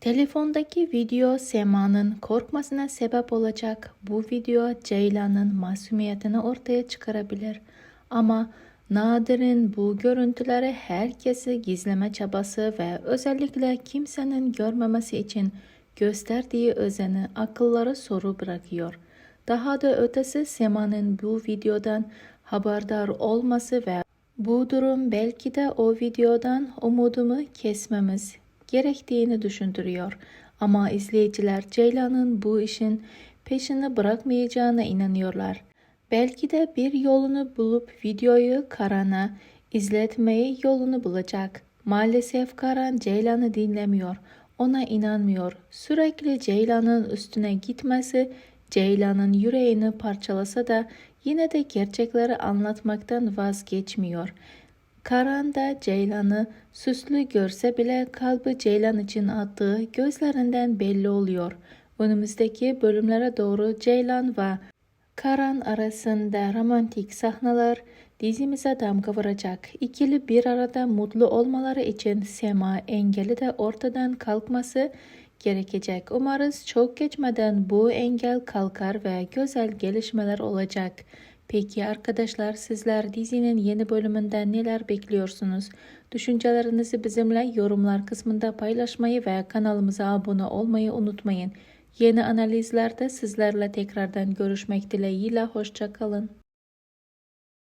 Telefondaki video Sema'nın korkmasına sebep olacak. Bu video Ceylan'ın masumiyetini ortaya çıkarabilir. Ama Nadir'in bu görüntüleri herkesi gizleme çabası ve özellikle kimsenin görmemesi için gösterdiği özeni akıllara soru bırakıyor. Daha da ötesi Sema'nın bu videodan haberdar olması ve bu durum belki de o videodan umudumu kesmemiz gerektiğini düşündürüyor. Ama izleyiciler Ceylan'ın bu işin peşini bırakmayacağına inanıyorlar. Belki de bir yolunu bulup videoyu Karan'a izletmeyi yolunu bulacak. Maalesef Karan Ceylan'ı dinlemiyor. Ona inanmıyor. Sürekli Ceylan'ın üstüne gitmesi Ceylan'ın yüreğini parçalasa da yine de gerçekleri anlatmaktan vazgeçmiyor. Karan da Ceylan'ı süslü görse bile kalbi Ceylan için attığı gözlerinden belli oluyor. Önümüzdeki bölümlere doğru Ceylan ve Karan arasında romantik sahneler dizimize damga vuracak. İkili bir arada mutlu olmaları için Sema engeli de ortadan kalkması gerekecek. Umarız çok geçmeden bu engel kalkar ve güzel gelişmeler olacak. Peki arkadaşlar sizler dizinin yeni bölümünden neler bekliyorsunuz? Düşüncelerinizi bizimle yorumlar kısmında paylaşmayı ve kanalımıza abone olmayı unutmayın. Yeni analizlerde sizlerle tekrardan görüşmek dileğiyle hoşça kalın.